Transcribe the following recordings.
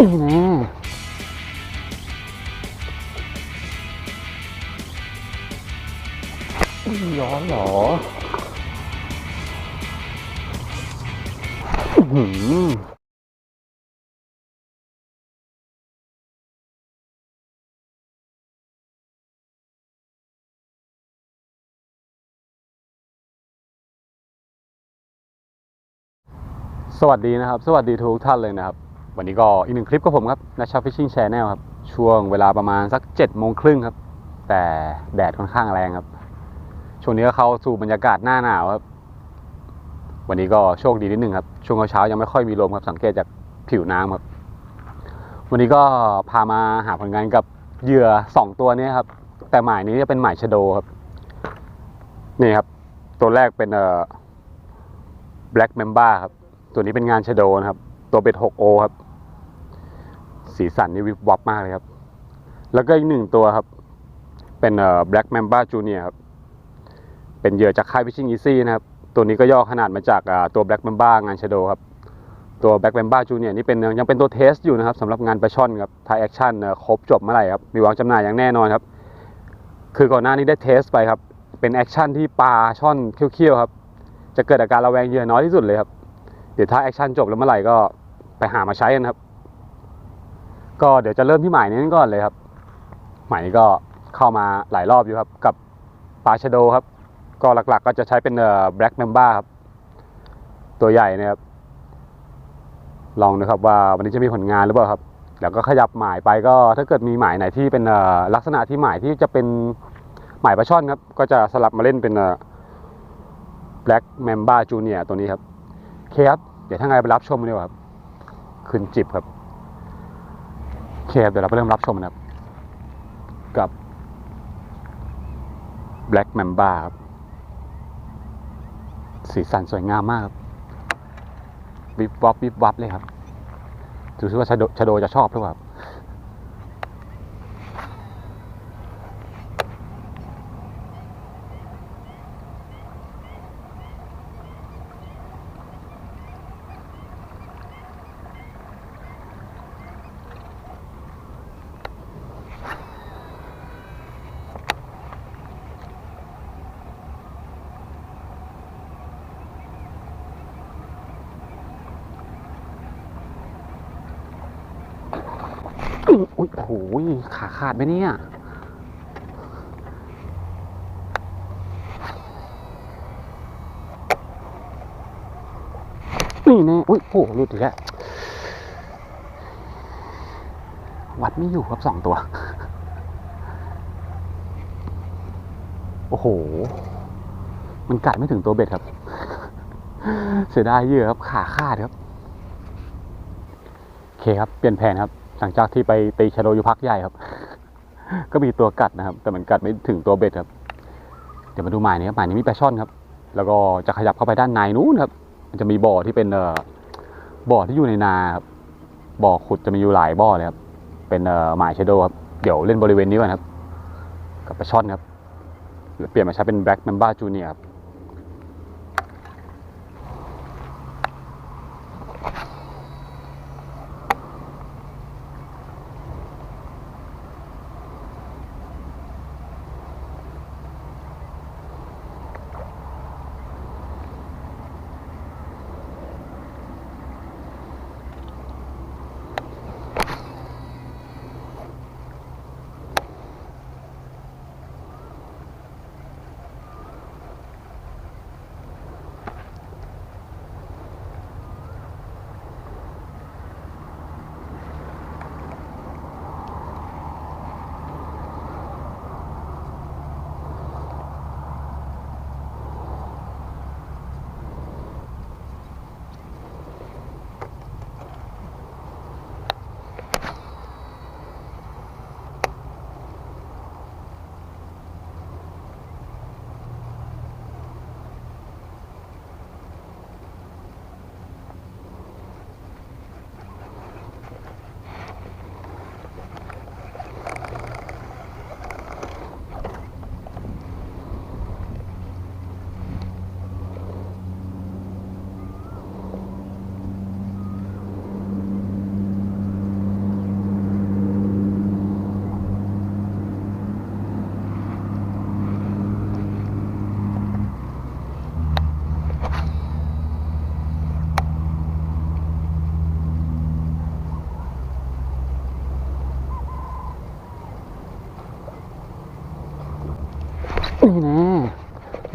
ย้อนเหรออื้อหือสวัสดีนะครับ สวัสดีทุกท่านเลยนะครับ วันนี้ก็อีกหนึ่งคลิปกับผมครับนัชชาฟิชชิ่งแชนแนลครับ ช่วงเวลาประมาณสัก7จ็ดโมงครึ่งครับ แต่แดดค่อนข้างแรงครับ ช่วงนี้ก็เข้าสู่บรรยากาศหน้าหนาวครับ วันนี้ก็โชคดีนิดนึงครับ ช่วงเช้ายังไม่ค่อยมีลมครับ สังเกตจากผิวน้ำครับ วันนี้ก็พามาหาผลงานกับเหยื่อสองตัวนี้ครับ แต่หมายนี้จะเป็นหมายชโดครับ นี่ครับ ตัวแรกเป็นเอ่อ Black Mamba ครับ ตัวนี้เป็นงานชโดนะครับ ตัวเบ็ด 6O ครับ สีสันนี่วิบวับมากเลยครับ แล้วก็อีกหนึ่งตัวครับ เป็นเอ่อ Black Mamba Junior ครับ เป็นเหยื่อจากค่าย Fishing Easy นะครับ ตัวนี้ก็ย่อขนาดมาจากตัว Black Mamba งานชโดครับ ตัว Black Mamba Junior นี่เป็นยังเป็นตัวเทสอยู่นะครับสำหรับงานปลาช่อนครับถ้าแอคชั่นครบจบเมื่อไหร่ครับ มีวางจำหน่ายอย่างแน่นอนครับ คือก่อนหน้านี้ได้เทสไปครับ เป็นแอคชั่นที่ปลาช่อนเขี้ยวๆครับ จะเกิดอาการระแวงเหยื่อน้อยที่สุดเลยครับ เดี๋ยวถ้าแอคชั่นจบแล้วเมื่อไหร่ก็ไปหามาใช้กันครับ ก็เดี๋ยวจะเริ่มที่หมายนี้ก่อนเลยครับ หมายก็เข้ามาหลายรอบอยู่ครับ กับปลาชโดครับ ก็หลักๆ ก็จะใช้เป็นเอ่อ black mamba ครับ ตัวใหญ่นะครับ ลองดูครับว่าวันนี้จะมีผลงานหรือเปล่าครับเดี๋ยวก็ขยับหมายไปก็ถ้าเกิดมีหมายไหนที่เป็นลักษณะที่หมายที่จะเป็นหมายปลาช่อนครับ ก็จะสลับมาเล่นเป็น black mamba junior ตัวนี้ครับ เคครับ เดี๋ยวถ้าไงไปรับชมกันดีกว่าครับ ขึ้นจิบครับ เคเดี๋ยวเราไปเริ่มรับชมนะครับ กับ Black Mamba ครับ สีสันสวยงามมากครับวิบวับวิบวับเลยครับดูซิว่าชาโดชาโดจะชอบหรือเปล่า อุ๊ยโอ้โหขาขาดไหมเนี่ยนี่แน่อุ้ยโอ้โหหลุดอีกแล้ววัดไม่อยู่ครับสองตัว โอ้โห มันกัดไม่ถึงตัวเบ็ดครับ เสียดายเยื่อครับ ขาขาดครับ โอเคครับ เปลี่ยนแผนครับ หลังจากที่ไปตีชะโดอยู่พักใหญ่ครับ ก็มีตัวกัดนะครับ แต่มันกัดไม่ถึงตัวเบ็ดครับ เดี๋ยวมาดูหมายนี้ครับหมายนี้มีปลาช่อนครับ แล้วก็จะขยับเข้าไปด้านในนู้นครับ มันจะมีบ่อที่เป็นเอ่อบ่อที่อยู่ในนาครับบ่อขุดจะมีอยู่หลายบ่อเลยครับ เป็นเอ่อหมายชะโดครับ เดี๋ยวเล่นบริเวณนี้ก่อนครับ กับปลาช่อนครับเปลี่ยนมาใช้เป็น Black Mamba Junior ครับ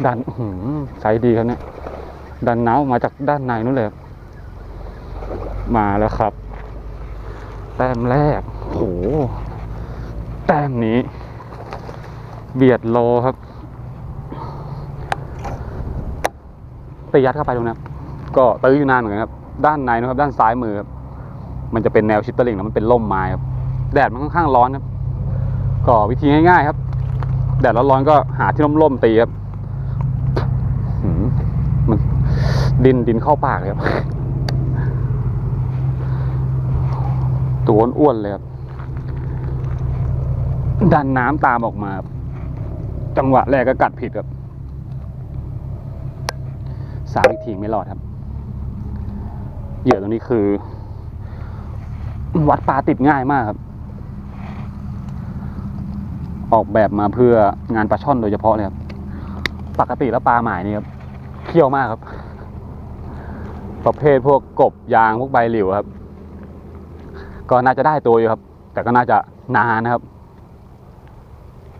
ดันหือไซส์ดีครับเนี่ย ดันน้ำมาจากด้านในนู่นเลยมาแล้วครับ แต้มแรกโหแต้มนี้ เบียดโลครับไปยัดเข้าไปตรงนั้ก็ตื้ออยู่นานเหมือนกันครับ ด้านในนะครับ ด้านซ้ายมือครับมันจะเป็นแนวชิปเตอร์ลิงแล้วมันเป็นร่มไม้ครับ แดดมันค่อนข้างร้อนครับ ก็วิธีง่ายๆครับ แดดร้อนๆก็หาที่ร่มๆตีครับหืมมัน ดินดินเข้าปากเลยครับ ตัวอ้วนเลยครับ ดันน้ำตามออกมา จังหวะแรกก็กัดผิดครับ สามอีกทีไม่รอดครับ เหยื่อตัวนี้คือ วัดปลาติดง่ายมากครับ ออกแบบมาเพื่องานปลาช่อนโดยเฉพาะเลยครับ ปกติแล้วปลาหมายนี่ครับเขี้ยวมากครับ ประเภทพวกกบยางพวกใบหลิวครับ ก็น่าจะได้ตัวอยู่ครับ แต่ก็น่าจะนานนะครับ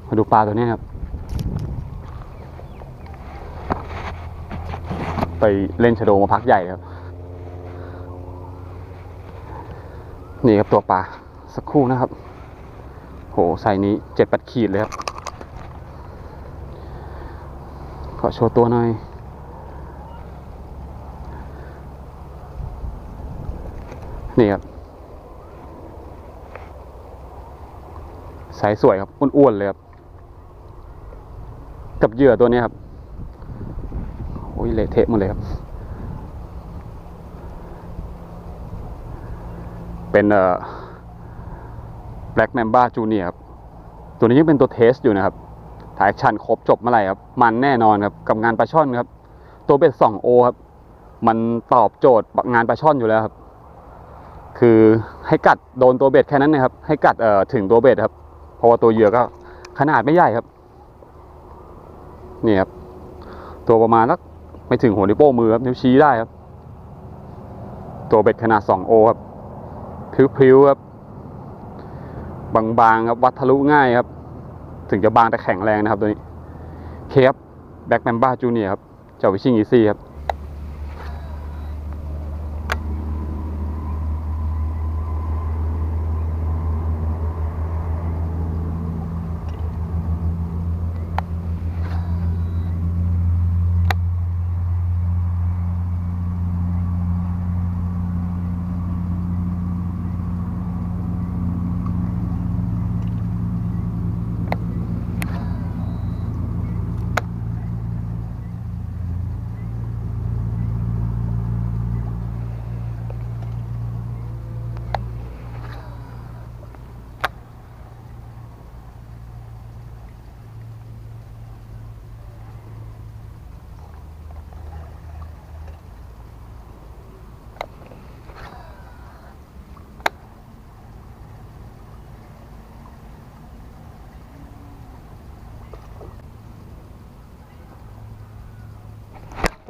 มาดูปลาตัวนี้ครับ ไปเล่นชะโดมาพักใหญ่ครับ นี่ครับตัวปลาสักครู่นะครับ โหไซส์นี้เจ็ดแปดขีดเลยครับ ขอโชว์ตัวหน่อย นี่ครับไซส์สวยครับอ้วนๆเลยครับ กับเหยื่อตัวนี้ครับโอ้ยเละเทะหมดเลยครับ เป็นเอ่อ Black Mamba Junior ครับ ตัวนี้ยังเป็นตัวเทสอยู่นะครับถ่ายแอคชั่นครบจบเมื่อไหร่ครับ มันแน่นอนครับ กับงานปลาช่อนครับ ตัวเบ็ด 2O ครับ มันตอบโจทย์งานปลาช่อนอยู่แล้วครับ คือให้กัดโดนตัวเบ็ดแค่นั้นนะครับ ให้กัดเอ่อถึงตัวเบ็ดครับ เพราะว่าตัวเหยื่อก็ขนาดไม่ใหญ่ครับนี่ครับตัวประมาณสักไม่ถึงหัวนิ้วโป้งมือครับนิ้วชี้ได้ครับ ตัวเบ็ดขนาด 2O ครับพริ้วๆครับบางๆครับวัดทะลุง่ายครับ ถึงจะบางแต่แข็งแรงนะครับตัวนี้เคฟแบ็กแมมบ้าจูเนียครับเจ้าวิชิงอีซี่ครับ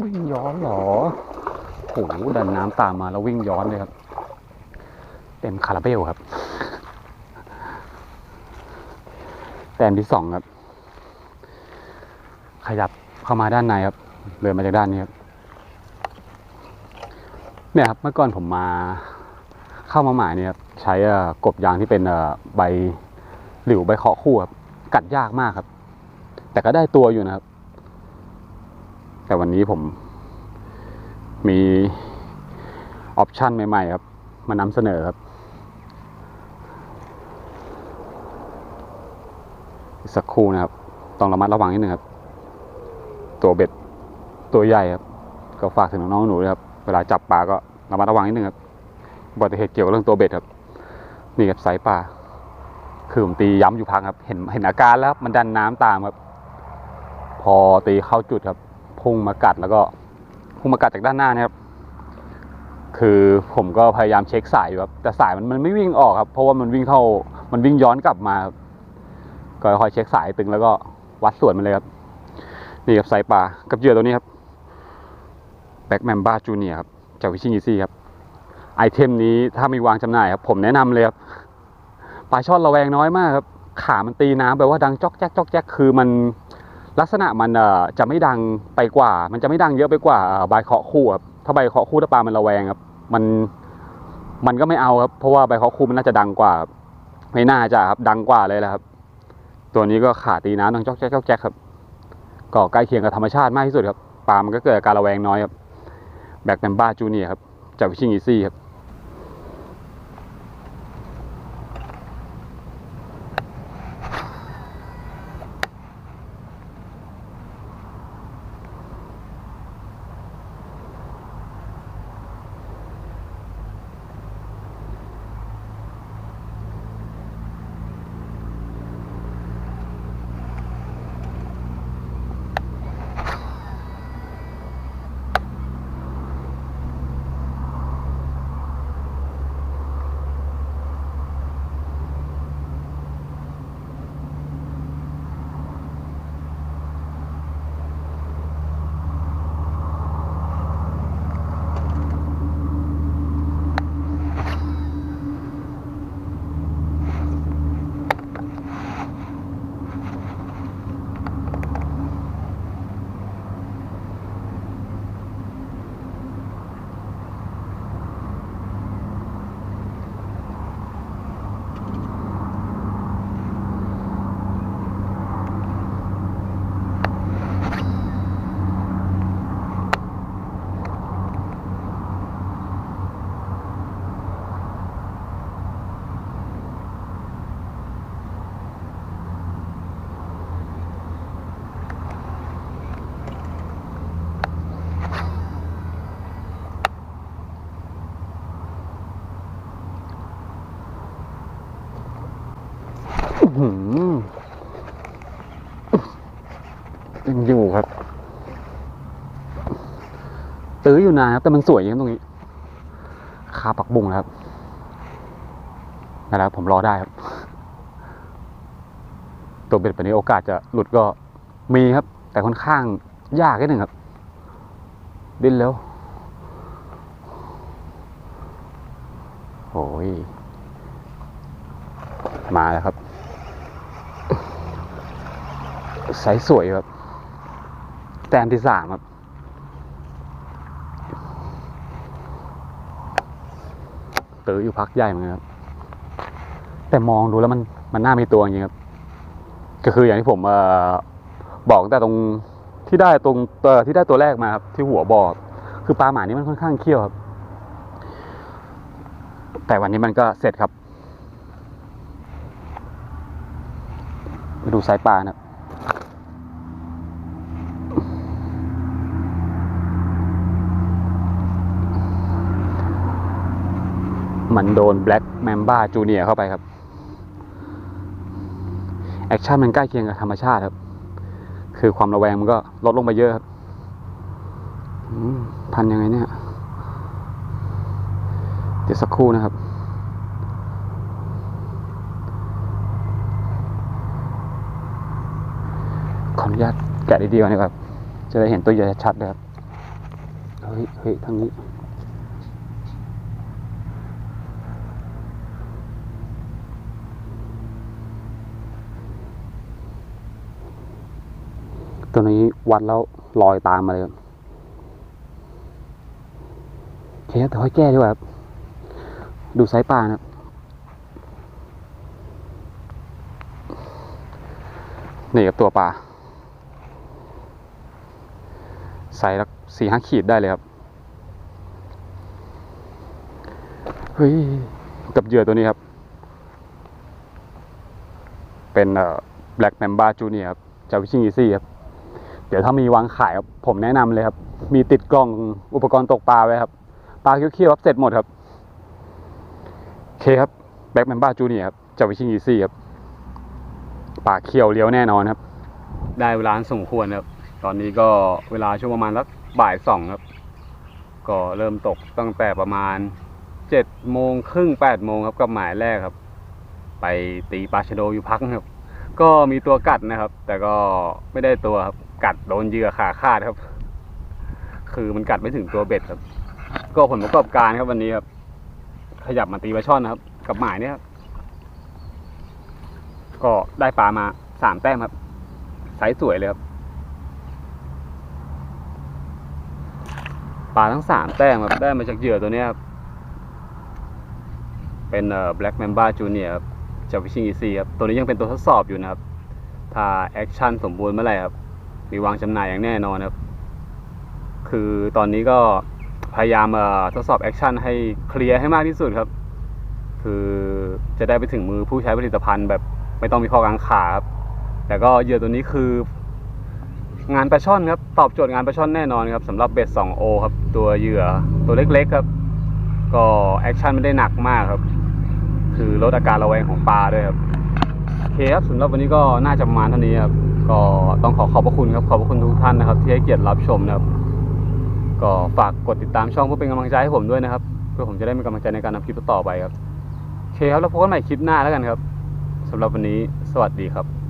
วิ่งย้อนเหรอโหดันน้ำตามมาแล้ววิ่งย้อนเลยครับ เต็มคาราเบลครับ แต้มที่สองครับ ขยับเข้ามาด้านในครับเดินมาจากด้านนี้ครับเนี่ยครับเมื่อก่อนผมมาเข้ามาหมายเนี่ยใช้กบยางที่เป็นใบหลิวใบเคาะคู่ครับ กัดยากมากครับ แต่ก็ได้ตัวอยู่นะครับ แต่วันนี้ผมมีออปชันใหม่ ๆ ครับ มานำเสนอครับ สักครู่นะครับ ต้องระมัดระวังนิดนึงครับ ตัวเบ็ดตัวใหญ่ครับ ก็ฝากถึงน้องๆหนูด้วยครับ เวลาจับปลาก็ระมัดระวังนิดนึงครับอุบัติเหตุเกี่ยวกับเรื่องตัวเบ็ดครับ นี่ครับสายปลาคือผมตีย้ำอยู่พักครับ เห็นเห็นอาการแล้วมันดันน้ำตามครับ พอตีเข้าจุดครับ พุ่งมากัดแล้วก็พุ่งมากัดจากด้านหน้านะครับ คือผมก็พยายามเช็คสายอยู่ครับแต่สายมันมันไม่วิ่งออกครับ เพราะว่ามันวิ่งเข้ามันวิ่งย้อนกลับมาครับก็คอยเช็คสายตึงแล้วก็วัดส่วนมันเลยครับ นี่ครับสายปลากับเหยื่อตัวนี้ครับแบ็กแมมบ้าจูเนียครับจากวิชิงอีซี่ครับไอเทมนี้ถ้ามีวางจำหน่ายครับ ผมแนะนำเลยครับปลาช่อนระแวงน้อยมากครับ ขามันตีน้ำแปลว่าดังจอกแจ๊กจอกแจ๊กคือมัน ลักษณะมันจะไม่ดังไปกว่า มันจะไม่ดังเยอะไปกว่าใบเคาะคู่ครับถ้าใบเคาะคู่ถ้าปลามันระแวงครับ มันมันก็ไม่เอาครับ เพราะว่าใบเคาะคู่มันน่าจะดังกว่า ไม่น่าจะครับดังกว่าเลยแหละครับ ตัวนี้ก็ขาตีน้ำดังจอกแจ๊กจอกแจ๊กครับ ก็ใกล้เคียงกับธรรมชาติมากที่สุดครับปลามันก็เกิดการระแวงน้อยครับแบกแมมบ้าจูเนียครับจากวิชิงอีซี่ครับ ยังอยู่ครับตื้ออยู่นานครับ แต่มันสวยอย่างตรงนี้ คาปักบุงนะครับนะครับ ผมรอได้ครับ ตัวเบ็ดแบบนี้โอกาสจะหลุดก็มีครับ แต่ค่อนข้างยากนิดหนึ่งครับ ดิ้นแล้วโอ้ย มาแล้วครับไซส์สวยครับ ต้มที่สามครับตืออยู่พักใหญ่เหมือนกันครับ แต่มองดูแล้วมันมันน่ามีตัวจริงครับ ก็คืออย่างที่ผมอบอกแต่ตรงที่ได้ตรงที่ได้ตัวแรกมาครับที่หัวบอก คือปลาหมานี่มันค่อนข้างเขี้ยวครับ แต่วันนี้มันก็เสร็จครับไปดูสายปลานะครับ มันโดน Black Mamba Junior เข้าไปครับ แอคชั่นมันใกล้เคียงกับธรรมชาติครับ คือความระแวงมันก็ลดลงไปเยอะครับพันยังไงเนี่ย เดี๋ยวสักครู่นะครับ ขออนุญาตแกะดีๆก่อนนะครับ จะได้เห็นตัวใหญ่ชัดเลยครับ เฮ้ยเฮ้ยทางนี้ ตัวนี้วัดแล้วลอยตามมาเลยครับเคครับเดี๋ยวค่อยแก้ดีกว่าครับ ดูไซส์ปลานะครับ นี่ครับตัวปลาใส่ละสี่ห้าขีดได้เลยครับ เฮ้ย กับเหยื่อตัวนี้ครับ เป็นเอ่อ Black Mamba Junior ครับจากวิชิงอีซี่ครับ ดี๋ยวถ้ามีวางขายครับผมแนะนำเลยครับ มีติดกล้องอุปกรณ์ตกปลาไว้ครับปลาเคี้ยวๆครับเสร็จหมดครับโอเคครับ Black Mamba Junior ครับจากวิชิงอีซี่ครับปลาเคี้ยวเลี้ยวแน่นอนครับ ได้เวลาสมควรครับ ตอนนี้ก็เวลาช่วงประมาณสักบ่ายสองครับ ก็เริ่มตกตั้งแต่ประมาณเจ็ดโมงครึ่งแปดโมงครับกับหมายแรกครับ ไปตีปลาชโดอยู่พักครับ ก็มีตัวกัดนะครับ แต่ก็ไม่ได้ตัวครับ กัดโดนเหยื่อขาคาดครับ คือมันกัดไม่ถึงตัวเบ็ดครับ ก็ผลประกอบการครับวันนี้ครับขยับมาตีปลาช่อนครับ กับหมายเนี่ยครับก็ได้ปลามาสามแต้มครับสาสวยเลยครับปลาทั้งสามแต้มครับได้มาจากเหยื่อตัวนี้ครับเป็นเอ่อ black mamba junior ครับจากวิชิงอีซีครับตัวนี้ยังเป็นตัวทดสอบอยู่นะครับ ถ้าแอคชั่นสมบูรณ์เมื่อไหร่ครับ มีวางจำหน่ายอย่างแน่นอนครับ คือตอนนี้ก็พยายามทดสอบแอคชั่นให้เคลียร์ให้มากที่สุดครับ คือจะได้ไปถึงมือผู้ใช้ผลิตภัณฑ์แบบไม่ต้องมีข้อกังขาครับ แต่ก็เหยื่อตัวนี้คืองานปลาช่อนครับ ตอบโจทย์งานปลาช่อนแน่นอนครับสำหรับเบ็ด 2O ครับ ตัวเหยื่อตัวเล็กๆครับ ก็แอคชั่นไม่ได้หนักมากครับ คือลดอาการระแวงของปลาด้วยครับ โอเคครับสำหรับวันนี้ก็น่าจะประมาณเท่านี้ครับ ก็ต้องขอขอบพระคุณครับขอบพระคุณทุกท่านนะครับ ที่ให้เกียรติรับชมนะครับ ก็ฝากกดติดตามช่องเพื่อเป็นกำลังใจให้ผมด้วยนะครับ เพื่อผมจะได้มีกำลังใจในการทำคลิปต่อไปครับโอเคครับแล้วพบกันใหม่คลิปหน้าแล้วกันครับสำหรับวันนี้สวัสดีครับ